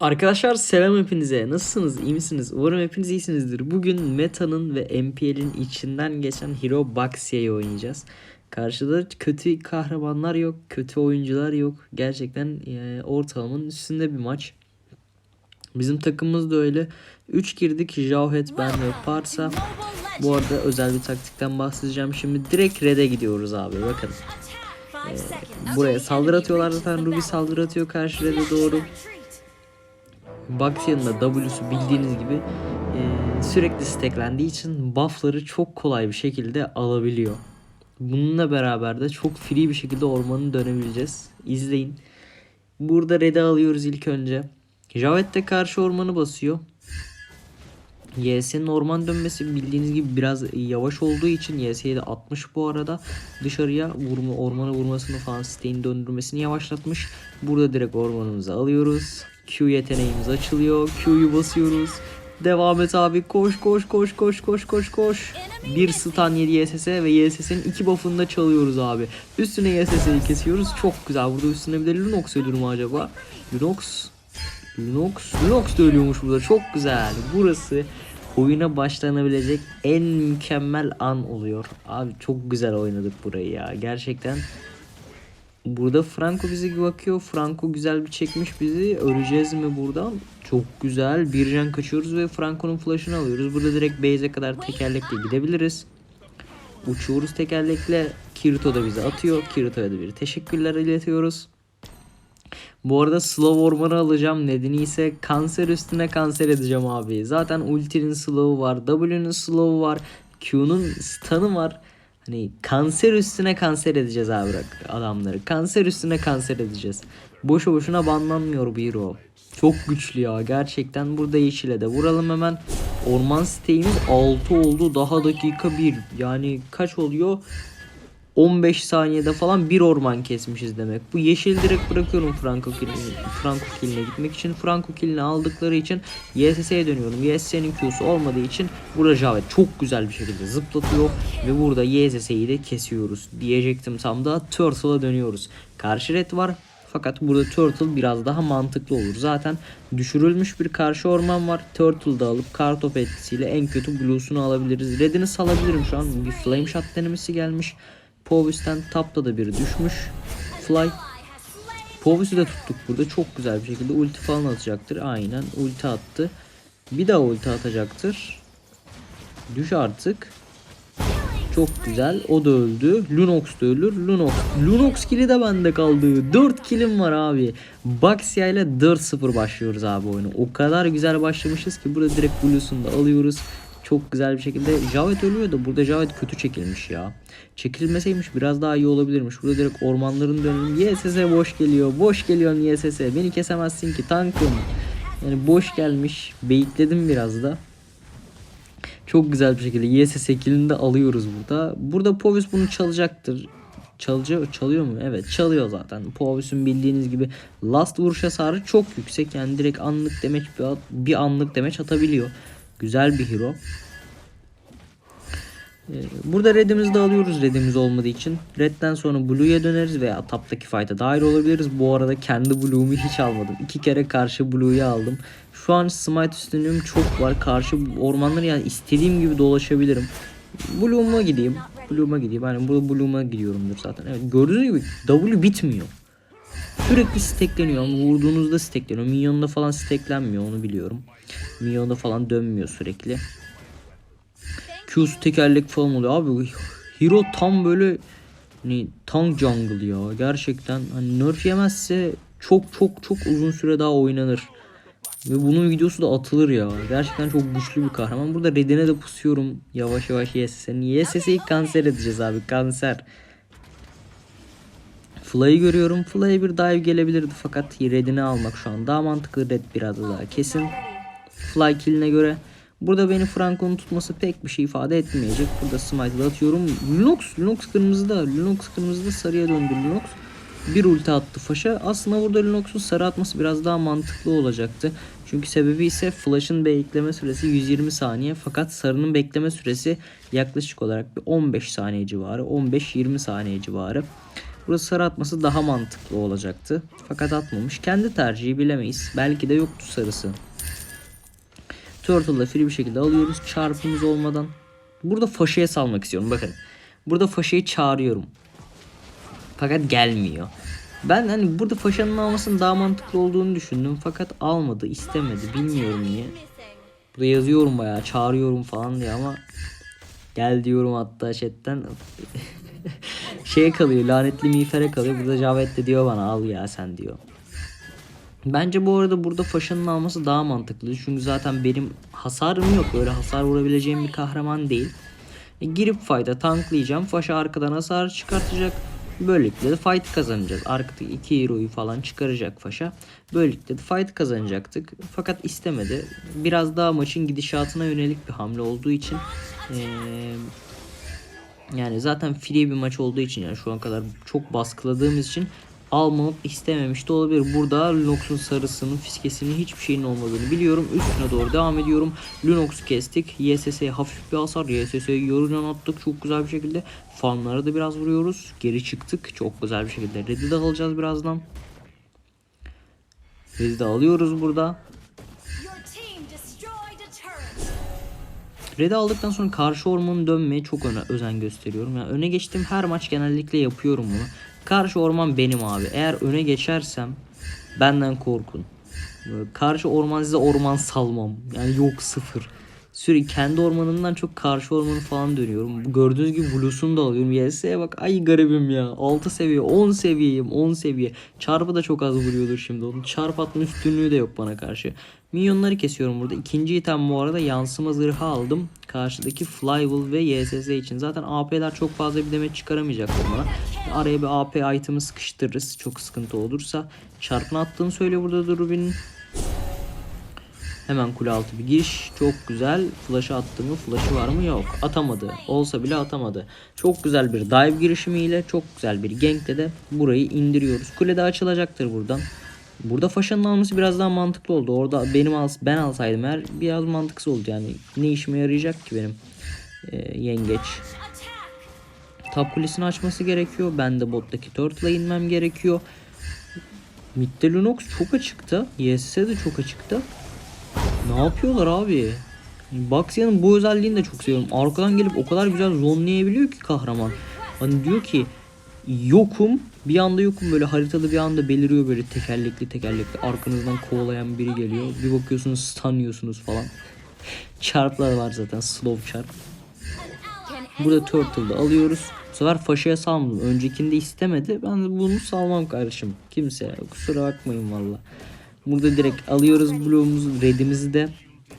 Arkadaşlar selam hepinize. Nasılsınız? İyi misiniz? Umarım hepiniz iyisinizdir. Bugün Meta'nın ve MPL'in içinden geçen Hero Baxia'yı oynayacağız. Karşıda kötü kahramanlar yok, kötü oyuncular yok. Gerçekten e, ortalamanın üstünde bir maç. Bizim takımımız da öyle. 3 girdik. Jauhet, ben ve Parsa. Bu arada özel bir taktikten bahsedeceğim. Şimdi direkt red'e gidiyoruz abi. Bakın. Buraya saldırı atıyorlar zaten. Ruby saldırı atıyor karşı red'e doğru. Baxia'nın da W'su bildiğiniz gibi e, sürekli steklendiği için buff'ları çok kolay bir şekilde alabiliyor. Bununla beraber de çok free bir şekilde ormanı dönebileceğiz. İzleyin. Burada red'i alıyoruz ilk önce. Javet de karşı ormanı basıyor. YS'nin orman dönmesi bildiğiniz gibi biraz yavaş olduğu için YS'yi de 60 bu arada dışarıya vurma, ormana vurmasını falan siteğini döndürmesini yavaşlatmış. Burada direkt ormanımızı alıyoruz. Q yeteneğimiz açılıyor. Q'yu basıyoruz. Devam et abi. Koş koş koş koş koş koş koş. Bir stun yedi YSS ve YSS'nin iki buff'ını da çalıyoruz abi. Üstüne YSS'yi kesiyoruz. Çok güzel. Burada üstüne bir de Lunox ölür mü acaba? Lunox Lunox, Lunox da ölüyormuş burada. Çok güzel. Burası oyuna başlanabilecek en mükemmel an oluyor. Abi çok güzel oynadık burayı ya. Gerçekten Burada Franco bize bakıyor. Franco güzel bir çekmiş bizi. Öleceğiz mi buradan? Çok güzel. Bir can kaçıyoruz ve Franco'nun flash'ını alıyoruz. Burada direkt base'e kadar tekerlekle gidebiliriz. Uçuyoruz tekerlekle. Kirito da bizi atıyor. Kirito'ya da bir teşekkürler iletiyoruz. Bu arada slow ormanı alacağım. Nedeni ise kanser üstüne kanser edeceğim abi. Zaten ultinin slow'u var. W'nun slow'u var. Q'nun stun'ı var. Hani kanser üstüne kanser edeceğiz abi adamları. Kanser üstüne kanser edeceğiz. Boşu boşuna banlanmıyor bu hero. Çok güçlü ya gerçekten. Burada yeşile de vuralım hemen. Orman siteğimiz 6 oldu. Daha dakika 1. Yani kaç oluyor? 15 saniyede falan bir orman kesmişiz demek. Bu yeşil direkt bırakıyorum Franco killine, Franco killine gitmek için. Franco kilini aldıkları için YSS'ye dönüyorum. YSS'nin Q'su olmadığı için burada Javet çok güzel bir şekilde zıplatıyor ve burada YSS'yi de kesiyoruz. Diyecektim tam da Turtle'a dönüyoruz. Karşı red var fakat burada Turtle biraz daha mantıklı olur. Zaten düşürülmüş bir karşı orman var. Turtle da alıp kartop etkisiyle en kötü Blue'sunu alabiliriz. Red'ini salabilirim şu an. Bir Flame Shot denemesi gelmiş. Povis'ten tapta da biri düşmüş. Fly. Povis'i de tuttuk burada. Çok güzel bir şekilde ulti falan atacaktır. Aynen ulti attı. Bir daha ulti atacaktır. Düş artık. Çok güzel. O da öldü. Lunox da ölür. Lunox. Lunox kili de bende kaldı. 4 kilim var abi. Baxia ile 4-0 başlıyoruz abi oyunu. O kadar güzel başlamışız ki burada direkt Blue'sunu da alıyoruz. Çok güzel bir şekilde. Javet ölüyor da burada Javet kötü çekilmiş ya. Çekilmeseymiş biraz daha iyi olabilirmiş. Burada direkt ormanların dönüm. YSS boş geliyor. Boş geliyorsun YSS. Beni kesemezsin ki tankım. Yani boş gelmiş. Beyitledim biraz da. Çok güzel bir şekilde YSS kilini de alıyoruz burada. Burada Povis bunu çalacaktır. Çalıyor, çalıyor mu? Evet çalıyor zaten. Povis'in bildiğiniz gibi last vuruş hasarı çok yüksek. Yani direkt anlık demeç bir, bir anlık demeç atabiliyor. Güzel bir hero. Ee, Burada redimizi de alıyoruz redimiz olmadığı için. Redden sonra Blue'ya döneriz veya taptaki fight'a dahil olabiliriz. Bu arada kendi Blue'umu hiç almadım. İki kere karşı Blue'yu aldım. Şu an Smite üstünlüğüm çok var. Karşı ormanları yani istediğim gibi dolaşabilirim. Blue'uma gideyim. Blue'uma gideyim. Yani burada Blue'uma gidiyorumdur zaten. Evet gördüğünüz gibi W bitmiyor. Sürekli stekleniyor ama vurduğunuzda stekleniyor. Minyonda falan steklenmiyor onu biliyorum. Minyonda falan dönmüyor sürekli. Q'su tekerlek falan oluyor. Abi Hero tam böyle hani tank jungle ya. Gerçekten hani nerf yemezse çok çok çok uzun süre daha oynanır. Ve bunun videosu da atılır ya. Gerçekten çok güçlü bir kahraman. Burada redine de pusuyorum. Yavaş yavaş YSS'nin. YSS'yi kanser edeceğiz abi. Kanser. Fly'ı görüyorum. Fly'a bir dive gelebilirdi fakat redini almak şu an daha mantıklı. Red biraz daha kesin. Fly kill'ine göre. Burada beni Franco'nun tutması pek bir şey ifade etmeyecek. Burada smite'ı atıyorum. Lunox, Lunox kırmızıda. Lunox kırmızıda sarıya döndü Lunox. Bir ulti attı Faş'a. Aslında burada Lunox'un sarı atması biraz daha mantıklı olacaktı. Çünkü sebebi ise Flash'ın bekleme süresi 120 saniye. Fakat sarının bekleme süresi yaklaşık olarak bir 15 saniye civarı. 15-20 saniye civarı. Burası sarı atması daha mantıklı olacaktı. Fakat atmamış. Kendi tercihi bilemeyiz. Belki de yoktu sarısı. Turtle'la free bir şekilde alıyoruz. Çarpımız olmadan. Burada faşaya salmak istiyorum. Bakın. Burada faşayı çağırıyorum. Fakat gelmiyor. Ben hani burada faşanın almasının daha mantıklı olduğunu düşündüm. Fakat almadı, istemedi. Bilmiyorum niye. Burada yazıyorum bayağı, çağırıyorum falan diye ama gel diyorum hatta chatten. Şeye kalıyor, lanetli miğfere kalıyor. Burada Cavet de diyor bana al ya sen diyor. Bence bu arada burada Faşa'nın alması daha mantıklı. Çünkü zaten benim hasarım yok. Öyle hasar vurabileceğim bir kahraman değil. E, girip fight'a tanklayacağım. Faşa arkadan hasar çıkartacak. Böylelikle de fight kazanacağız. Arkadaki iki hero'yu falan çıkaracak Faşa. Böylelikle de fight kazanacaktık. Fakat istemedi. Biraz daha maçın gidişatına yönelik bir hamle olduğu için eee yani zaten free bir maç olduğu için yani şu an kadar çok baskıladığımız için almamı istememiş de olabilir. Burada Lunox'un sarısının, fiskesinin hiçbir şeyin olmadığını biliyorum. Üstüne doğru devam ediyorum. Lunox'u kestik. YSS'ye hafif bir hasar. YSS'ye yarıcan attık çok güzel bir şekilde. Farmlara da biraz vuruyoruz. Geri çıktık. Çok güzel bir şekilde. Red'i de alacağız birazdan. Red'i de alıyoruz burada. Red'i aldıktan sonra karşı ormanı dönmeye çok öne, özen gösteriyorum. Yani öne geçtiğim her maç genellikle yapıyorum bunu. Karşı orman benim abi. Eğer öne geçersem benden korkun. Karşı orman size orman salmam. Yani yok sıfır. Sürekli kendi ormanımdan çok karşı ormanı falan dönüyorum. Gördüğünüz gibi Blues'unu da alıyorum. YS'ye bak ay garibim ya. 6 seviye 10 seviyeyim 10 seviye. Çarpı da çok az vuruyordur şimdi. Onun çarp atma üstünlüğü de yok bana karşı. Minyonları kesiyorum burada. İkinci item bu arada yansıma zırhı aldım. Karşıdaki Flywheel ve YSS için. Zaten AP'ler çok fazla bir demet çıkaramayacak bana. Araya bir AP item'ı sıkıştırırız. Çok sıkıntı olursa. Çarpını attığını söylüyor burada Durubin'in. Hemen kule altı bir giriş. Çok güzel. Flash'ı attı mı? Flash'ı var mı? Yok. Atamadı. Olsa bile atamadı. Çok güzel bir dive girişimiyle çok güzel bir gankle de burayı indiriyoruz. Kule de açılacaktır buradan. Burada Faşa'nın alması biraz daha mantıklı oldu. Orada benim al ben alsaydım eğer biraz mantıksız oldu yani. Ne işime yarayacak ki benim e, yengeç. Top kulesini açması gerekiyor. Ben de bottaki turtle'a inmem gerekiyor. Mid'de Lunox çok açıkta. YSS de çok açıkta. Ne yapıyorlar abi? Baxia'nın bu özelliğini de çok seviyorum. Arkadan gelip o kadar güzel zonlayabiliyor ki kahraman. Hani diyor ki yokum bir anda yokum böyle haritada bir anda beliriyor böyle tekerlekli tekerlekli arkanızdan kovalayan biri geliyor. Bir bakıyorsunuz stun yiyorsunuz falan. Çarplar var zaten slow çarp. Burada Turtle'da alıyoruz. Bu sefer Faşa'ya salmadım. Öncekinde istemedi. Ben de bunu salmam kardeşim. Kimseye. Kusura bakmayın valla. Burada direkt alıyoruz Blue'umuzu, Red'imizi de.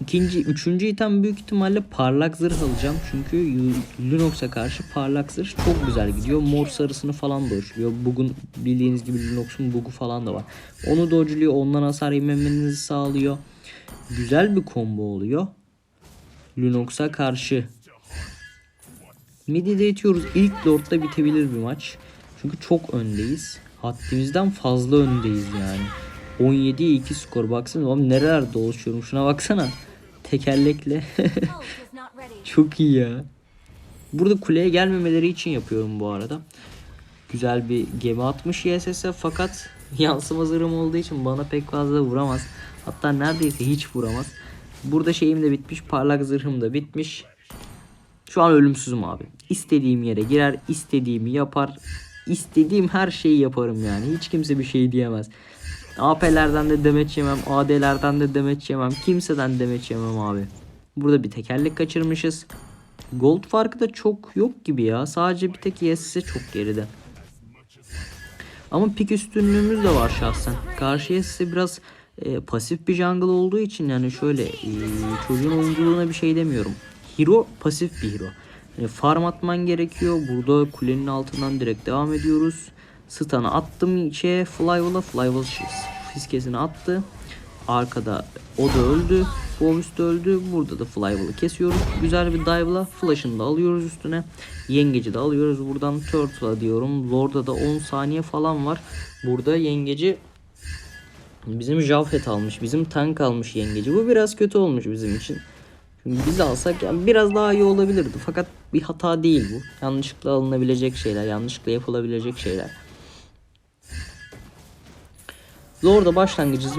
İkinci, üçüncü item büyük ihtimalle parlak zırh alacağım. Çünkü Lunox'a karşı parlak zırh çok güzel gidiyor. Mor sarısını falan dodge'luyor. Bugün bildiğiniz gibi Lunox'un bug'u falan da var. Onu dodge'luyor. Ondan hasar yememenizi sağlıyor. Güzel bir combo oluyor. Lunox'a karşı. Mid'i de. İlk Lord'da bitebilir bir maç. Çünkü çok öndeyiz. Haddimizden fazla öndeyiz yani. 17'ye 2 skor. Baksana oğlum nerelerde dolaşıyorum. Şuna baksana. Tekerlekle. Çok iyi ya. Burada kuleye gelmemeleri için yapıyorum bu arada. Güzel bir gemi atmış YSS'e fakat yansıma zırhım olduğu için bana pek fazla vuramaz. Hatta neredeyse hiç vuramaz. Burada şeyim de bitmiş. Parlak zırhım da bitmiş. Şu an ölümsüzüm abi. İstediğim yere girer, istediğimi yapar. istediğim her şeyi yaparım yani. Hiç kimse bir şey diyemez. AP'lerden de demeç yemem, AD'lerden de demeç yemem, kimseden demeç yemem abi. Burada bir tekerlek kaçırmışız. Gold farkı da çok yok gibi ya. Sadece bir tek YSS çok geride. Ama pik üstünlüğümüz de var şahsen. Karşıya size biraz e, pasif bir jungle olduğu için yani şöyle e, çocuğun oyunculuğuna bir şey demiyorum. Hero pasif bir hero. Yani farm atman gerekiyor. Burada kulenin altından direkt devam ediyoruz. Stun'ı attım içe Flywheel'a. Flywheel şi- fiskesini attı. Arkada o da öldü. Fobus da öldü. Burada da Flywheel'ı kesiyoruz. Güzel bir dive'la flash'ını da alıyoruz üstüne. Yengeci de alıyoruz. Buradan Turtle'a diyorum. Lord'a da 10 saniye falan var. Burada yengeci bizim Javhet almış. Bizim tank almış yengeci. Bu biraz kötü olmuş bizim için. Çünkü biz alsak yani biraz daha iyi olabilirdi. Fakat bir hata değil bu. Yanlışlıkla alınabilecek şeyler, yanlışlıkla yapılabilecek şeyler. Lord'a başlangıcımız,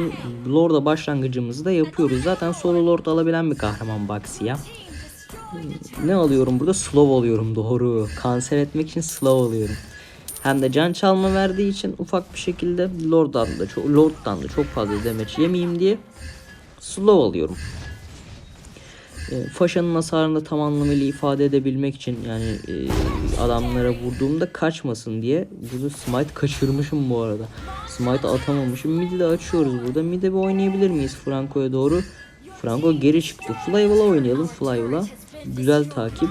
Lord'a başlangıcımızı da yapıyoruz. Zaten solo Lord alabilen bir kahraman Baxiya. Ne alıyorum burada? Slow alıyorum doğru. Kanser etmek için slow alıyorum. Hem de can çalma verdiği için ufak bir şekilde Lord'dan da çok, Lord'dan da çok fazla damage yemeyeyim diye slow alıyorum. E, Faşa'nın hasarını tam anlamıyla ifade edebilmek için yani e, adamlara vurduğumda kaçmasın diye bunu smite kaçırmışım bu arada. Smite atamamışım. Mid'i de açıyoruz burada. Mid'e bir oynayabilir miyiz Franco'ya doğru? Franco geri çıktı. Flyville'a oynayalım Flyville'a. Güzel takip.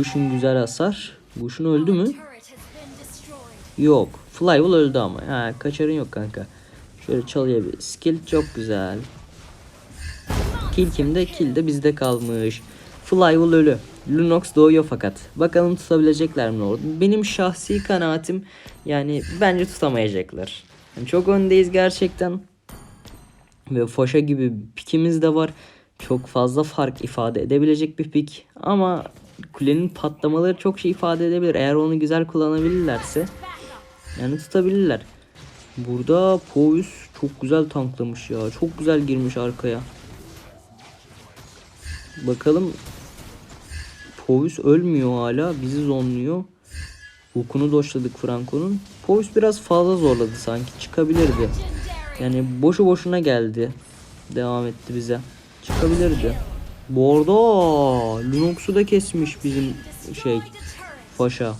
İşin güzel hasar. İşin öldü mü? Yok. Flywheel öldü ama. Ha, kaçarın yok kanka. Şöyle çalıya bir skill çok güzel. Kill kimde? Kill de bizde kalmış. Flywheel ölü. Lunox doğuyor fakat. Bakalım tutabilecekler mi orada? Benim şahsi kanaatim yani bence tutamayacaklar. Yani çok öndeyiz gerçekten. Ve Foşa gibi pikimiz de var. Çok fazla fark ifade edebilecek bir pik. Ama kulenin patlamaları çok şey ifade edebilir. Eğer onu güzel kullanabilirlerse yani tutabilirler. Burada Povis çok güzel tanklamış ya. Çok güzel girmiş arkaya. Bakalım Povis ölmüyor hala. Bizi zonluyor. Hukunu doşladık Franco'nun. Povis biraz fazla zorladı sanki. Çıkabilirdi. Yani boşu boşuna geldi. Devam etti bize. Çıkabilirdi. Bu arada Lunox'u da kesmiş bizim şey Faşa.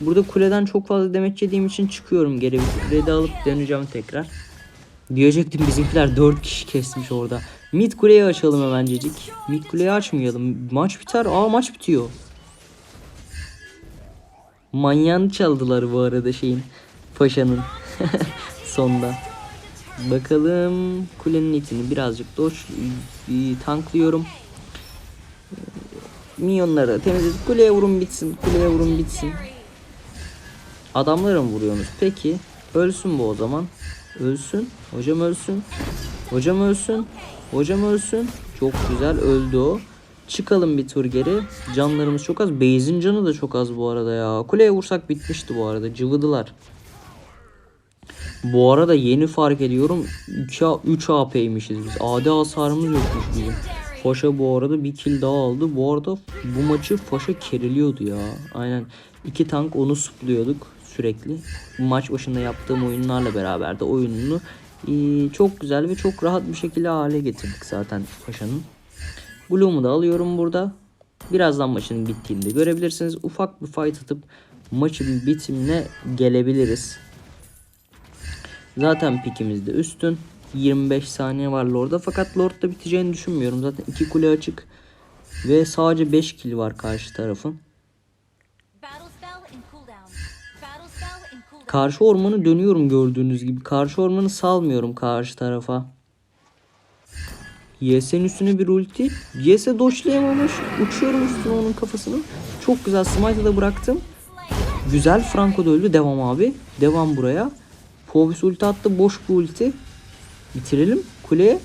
Burada kuleden çok fazla demet yediğim için çıkıyorum geri. Red'i alıp döneceğim tekrar. Diyecektim bizimkiler 4 kişi kesmiş orada. Mid kuleyi açalım hemencecik. Mid kuleyi açmayalım. Maç biter. Aa maç bitiyor. Manyağını çaldılar bu arada şeyin. Paşa'nın. Sonda. Bakalım kulenin itini birazcık doç tanklıyorum. Minyonları temizledik. Kuleye vurun bitsin. Kuleye vurun bitsin. Adamlara mı vuruyorsunuz? Peki. Ölsün bu o zaman. Ölsün. Hocam ölsün. Hocam ölsün. Hocam ölsün. Çok güzel öldü o. Çıkalım bir tur geri. Canlarımız çok az. Base'in canı da çok az bu arada ya. Kuleye vursak bitmişti bu arada. Cıvıdılar. Bu arada yeni fark ediyorum 2 3 AP'ymişiz biz. AD hasarımız yokmuş bizim. Faşa bu arada bir kill daha aldı. Bu arada bu maçı Faşa keriliyordu ya. Aynen. iki tank onu supluyorduk sürekli. Maç başında yaptığım oyunlarla beraber de oyununu eee, çok güzel ve çok rahat bir şekilde hale getirdik zaten Faşa'nın. Bloom'u da alıyorum burada. Birazdan maçın bittiğinde görebilirsiniz. Ufak bir fight atıp maçın bitimine gelebiliriz. Zaten pikimiz de üstün. 25 saniye var Lord'da fakat Lord'da biteceğini düşünmüyorum. Zaten iki kule açık ve sadece 5 kill var karşı tarafın. Karşı ormanı dönüyorum gördüğünüz gibi. Karşı ormanı salmıyorum karşı tarafa. Yes'in üstüne bir ulti. Yes'e doşlayamamış. Uçuyorum üstüne onun kafasını. Çok güzel smite'ı da bıraktım. Güzel Franco da öldü. Devam abi. Devam buraya. Povis ulti attı. Boş bir ulti. Bitirelim. Kuleye.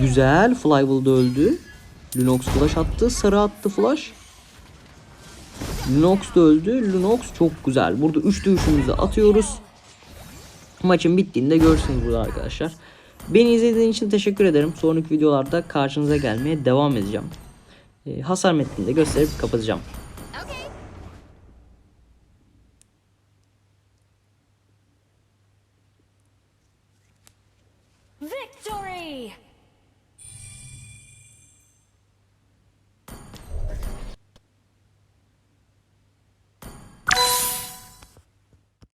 Güzel. Flywheel da öldü. Lunox flash attı. Sarı attı flash. Lunox da öldü. Lunox çok güzel. Burada 3'te 3'ümüzü atıyoruz. Maçın bittiğinde görürsünüz burada arkadaşlar. Beni izlediğiniz için teşekkür ederim. Sonraki videolarda karşınıza gelmeye devam edeceğim. Ee, hasar metnini de gösterip kapatacağım.